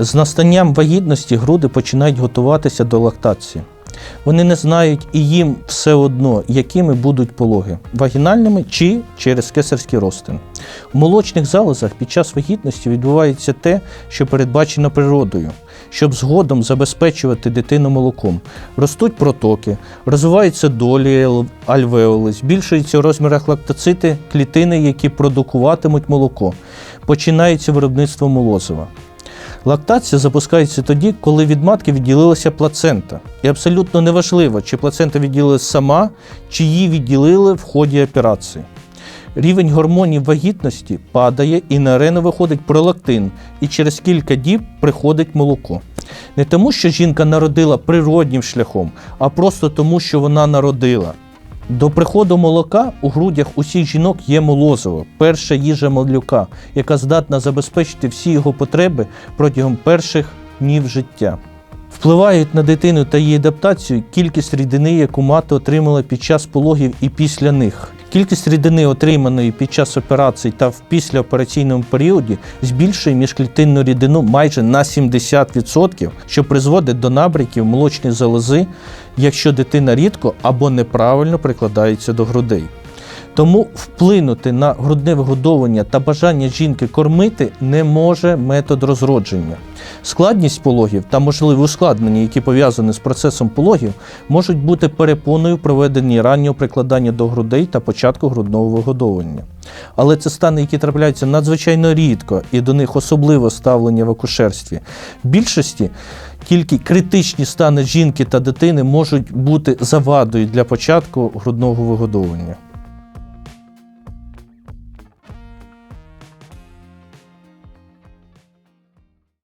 З настанням вагітності груди починають готуватися до лактації. Вони не знають і їм все одно, якими будуть пологи вагінальними чи через кесарський розтин. У молочних залозах під час вагітності відбувається те, що передбачено природою, щоб згодом забезпечувати дитину молоком. Ростуть протоки, розвиваються долі альвеоли, збільшуються у розмірах лактоцити клітини, які продукуватимуть молоко. Починається виробництво молозива. Лактація запускається тоді, коли від матки відділилася плацента. І абсолютно неважливо, чи плацента відділилась сама, чи її відділили в ході операції. Рівень гормонів вагітності падає і на арену виходить пролактин, і через кілька діб приходить молоко. Не тому, що жінка народила природнім шляхом, а просто тому, що вона народила. До приходу молока у грудях усіх жінок є молозиво, перша їжа малюка, яка здатна забезпечити всі його потреби протягом перших днів життя. Впливають на дитину та її адаптацію кількість рідини, яку мати отримала під час пологів і після них. Кількість рідини, отриманої під час операцій та в післяопераційному періоді, збільшує міжклітинну рідину майже на 70%, що призводить до набряків молочної залози, якщо дитина рідко або неправильно прикладається до грудей. Тому вплинути на грудне вигодовування та бажання жінки кормити не може метод розродження. Складність пологів та можливі ускладнення, які пов'язані з процесом пологів, можуть бути перепоною в проведенні раннього прикладання до грудей та початку грудного вигодовування. Але це стани, які трапляються надзвичайно рідко, і до них особливо ставлення в акушерстві. В більшості тільки критичні стани жінки та дитини можуть бути завадою для початку грудного вигодовування.